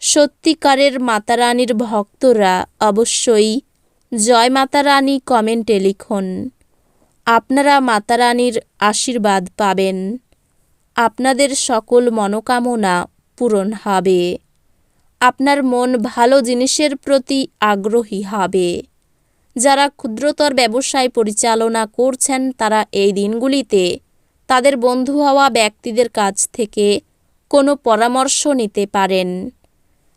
সত্যিকারের মাতারানীর ভক্তরা অবশ্যই জয় মাতারানী কমেন্টে লিখুন। আপনারা মাতারানীর আশীর্বাদ পাবেন। আপনাদের সকল মনোকামনা পূরণ হবে। আপনার মন ভালো জিনিসের প্রতি আগ্রহী হবে। যারা ক্ষুদ্রতর ব্যবসায় পরিচালনা করছেন, তারা এই দিনগুলিতে তাদের বন্ধু হওয়া ব্যক্তিদের কাছ থেকে কোনো পরামর্শ নিতে পারেন।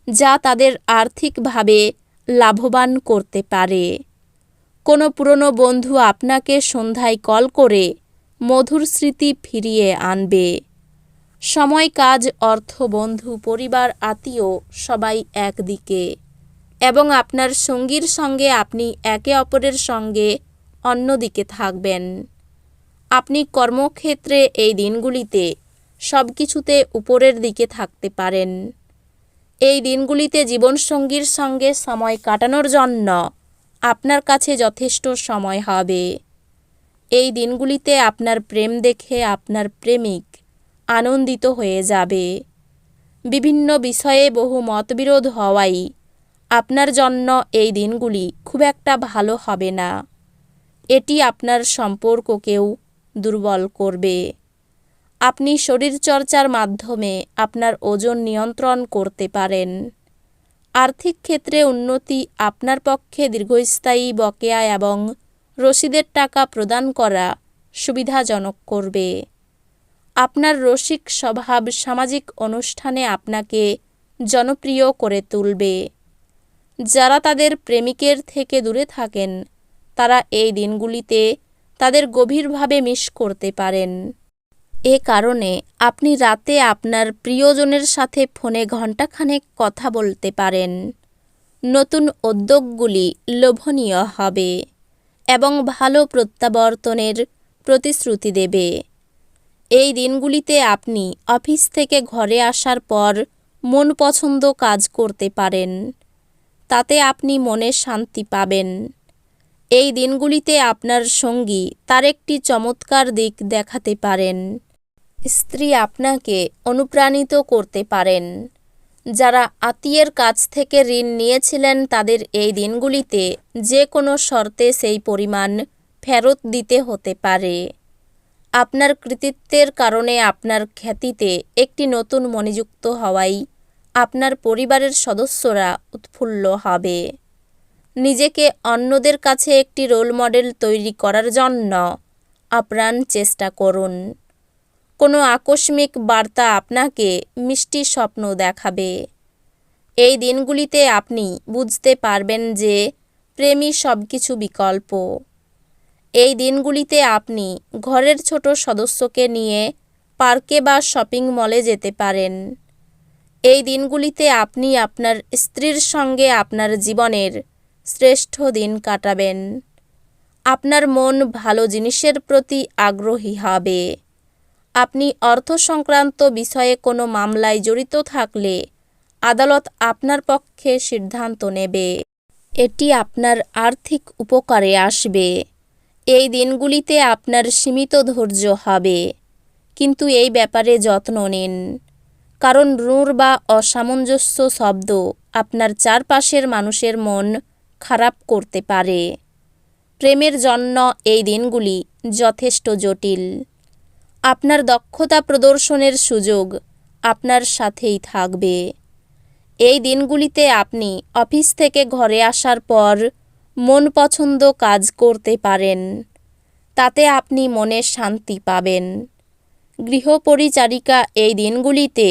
যা তাদের আর্থিকভাবে লাভবান করতে পারে। কোনো পুরনো বন্ধু আপনাকে সন্ধ্যায় কল করে মধুর স্মৃতি ফিরিয়ে আনবে। সময়, কাজ, অর্থ, বন্ধু, পরিবার, আত্মীয় সবাই একদিকে এবং আপনার সঙ্গীর সঙ্গে আপনি একে অপরের সঙ্গে অন্যদিকে থাকবেন। আপনি কর্মক্ষেত্রে এই দিনগুলিতে সব কিছুতে উপরের দিকে থাকতে পারেন। এই দিনগুলিতে জীবনসঙ্গীর সঙ্গে সময় কাটানোর জন্য আপনার কাছে যথেষ্ট সময় হবে। এই দিনগুলিতে আপনার প্রেম দেখে আপনার প্রেমিক আনন্দিত হয়ে যাবে। বিভিন্ন বিষয়ে বহু মতবিরোধ হওয়াই আপনার জন্য এই দিনগুলি খুব একটা ভালো হবে না। এটি আপনার সম্পর্ককেও দুর্বল করবে। আপনি শরীরচর্চার মাধ্যমে আপনার ওজন নিয়ন্ত্রণ করতে পারেন। আর্থিক ক্ষেত্রে উন্নতি আপনার পক্ষে দীর্ঘস্থায়ী বকেয়া এবং রসিদের টাকা প্রদান করা সুবিধাজনক করবে। আপনার রসিক স্বভাব সামাজিক অনুষ্ঠানে আপনাকে জনপ্রিয় করে তুলবে। যারা তাদের প্রেমিকের থেকে দূরে থাকেন, তারা এই দিনগুলিতে তাদের গভীরভাবে মিস করতে পারেন। এ কারণে আপনি রাতে আপনার প্রিয়জনের সাথে ফোনে ঘণ্টাখানেক কথা বলতে পারেন। নতুন উদ্যোগগুলি লোভনীয় হবে এবং ভালো প্রত্যাবর্তনের প্রতিশ্রুতি দেবে। এই দিনগুলিতে আপনি অফিস থেকে ঘরে আসার পর মন পছন্দ কাজ করতে পারেন। তাতে আপনি মনে শান্তি পাবেন। এই দিনগুলিতে আপনার সঙ্গী তার একটি চমৎকার দিক দেখাতে পারেন। স্ত্রী আপনাকে অনুপ্রাণিত করতে পারেন। যারা আত্মীয়ের কাছ থেকে ঋণ নিয়েছিলেন, তাদের এই দিনগুলিতে যে কোনো শর্তে সেই পরিমাণ ফেরত দিতে হতে পারে। আপনার কৃতিত্বের কারণে আপনার খ্যাতিতে একটি নতুন মনিযুক্ত হওয়াই আপনার পরিবারের সদস্যরা উৎফুল্ল হবে। নিজেকে অন্যদের কাছে একটি রোল মডেল তৈরি করার জন্য আপ্রাণ চেষ্টা করুন। কোনো আকস্মিক বার্তা আপনাকে মিষ্টি স্বপ্ন দেখাবে। এই দিনগুলিতে আপনি বুঝতে পারবেন যে প্রেমই সব কিছু বিকল্প। এই দিনগুলিতে আপনি ঘরের ছোট সদস্যকে নিয়ে পার্কে বা শপিং মলে যেতে পারেন। এই দিনগুলিতে আপনি আপনার স্ত্রীর সঙ্গে আপনার জীবনের শ্রেষ্ঠ দিন কাটাবেন। আপনার মন ভালো জিনিসের প্রতি আগ্রহী হবে। আপনি অর্থ সংক্রান্ত বিষয়ে কোনো মামলায় জড়িত থাকলে আদালত আপনার পক্ষে সিদ্ধান্ত নেবে। এটি আপনার আর্থিক উপকারে আসবে। এই দিনগুলিতে আপনার সীমিত ধৈর্য হবে। কিন্তু এই ব্যাপারে যত্ন নিন। কারণ রুর বা অসামঞ্জস্য শব্দ আপনার চারপাশের মানুষের মন খারাপ করতে পারে। প্রেমের জন্য এই দিনগুলি যথেষ্ট জটিল। আপনার দক্ষতা প্রদর্শনের সুযোগ আপনার সাথেই থাকবে। এই দিনগুলিতে আপনি অফিস থেকে ঘরে আসার পর মন পছন্দ কাজ করতে পারেন। তাতে আপনি মনে শান্তি পাবেন। গৃহপরিচারিকা এই দিনগুলিতে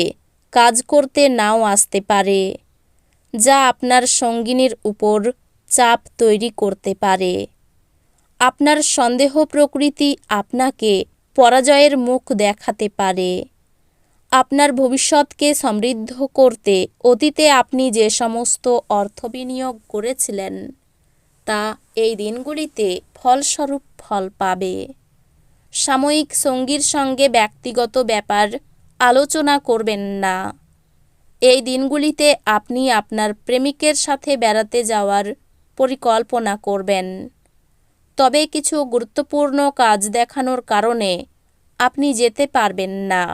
কাজ করতে নাও আসতে পারে, যা আপনার সঙ্গিনীর উপর চাপ তৈরি করতে পারে। আপনার সন্দেহ প্রকৃতি আপনাকে পরাজয়ের মুখ দেখাতে পারে। আপনার ভবিষ্যৎকে সমৃদ্ধ করতে অতীতে আপনি যে সমস্ত অর্থ বিনিয়োগ করেছিলেন, তা এই দিনগুলিতে ফলস্বরূপ ফল পাবে। সাময়িক সঙ্গীর সঙ্গে ব্যক্তিগত ব্যাপার আলোচনা করবেন না। এই দিনগুলিতে আপনি আপনার প্রেমিকের সাথে বেড়াতে যাওয়ার পরিকল্পনা করবেন। তবে কিছু গুরুত্বপূর্ণ কাজ দেখানোর কারণে আপনি যেতে পারবেন না।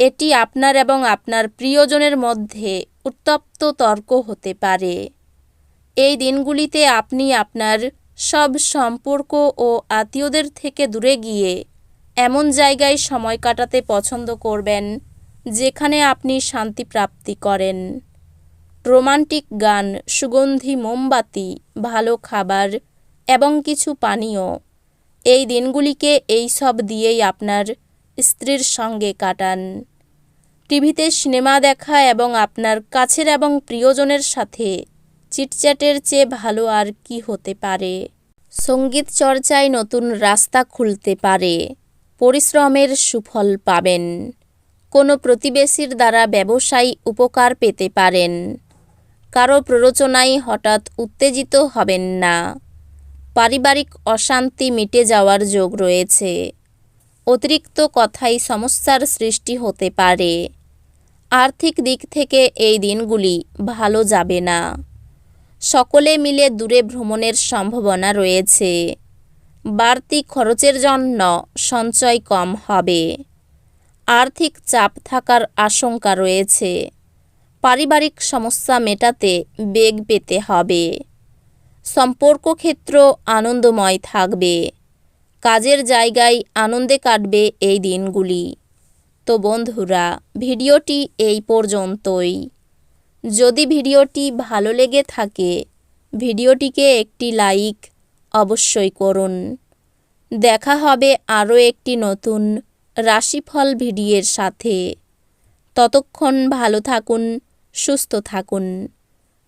এটি আপনার এবং আপনার প্রিয়জনের মধ্যে উত্তপ্ত তর্ক হতে পারে। এই দিনগুলিতে আপনি আপনার সব সম্পর্ক ও আত্মীয়দের থেকে দূরে গিয়ে এমন জায়গায় সময় কাটাতে পছন্দ করবেন যেখানে আপনি শান্তি প্রাপ্তি করেন। রোমান্টিক গান, সুগন্ধি, মোমবাতি, ভালো খাবার এবং কিছু পানীয়। এই দিনগুলিকে এই সব দিয়েই আপনার স্ত্রীর সঙ্গে কাটান। টিভিতে সিনেমা দেখা এবং আপনার কাছের এবং প্রিয়জনের সাথে চিটচ্যাটের চেয়ে ভালো আর কি হতে পারে? সংগীত চর্চায় নতুন রাস্তা খুলতে পারে। পরিশ্রমের সুফল পাবেন। কোনো প্রতিবেশীর দ্বারা ব্যবসায়ী উপকার পেতে পারেন। কারও প্ররোচনায় হঠাৎ উত্তেজিত হবেন না। পারিবারিক অশান্তি মিটে যাওয়ার যোগ রয়েছে। অতিরিক্ত কথাই সমস্যার সৃষ্টি হতে পারে। আর্থিক দিক থেকে এই দিনগুলি ভালো যাবে না। সকলে মিলে দূরে ভ্রমণের সম্ভাবনা রয়েছে। বাড়তি খরচের জন্য সঞ্চয় কম হবে। আর্থিক চাপ থাকার আশঙ্কা রয়েছে। পারিবারিক সমস্যা মেটাতে বেগ পেতে হবে। সম্পর্ক ক্ষেত্র আনন্দময় থাকবে। কাজের জায়গায় আনন্দে কাটবে এই দিনগুলি। তো বন্ধুরা, ভিডিওটি এই পর্যন্তই। যদি ভিডিওটি ভালো লেগে থাকে, ভিডিওটিকে একটি লাইক অবশ্যই করুন। দেখা হবে আরও একটি নতুন রাশিফল ভিডিওর সাথে। ততক্ষণ ভালো থাকুন, সুস্থ থাকুন।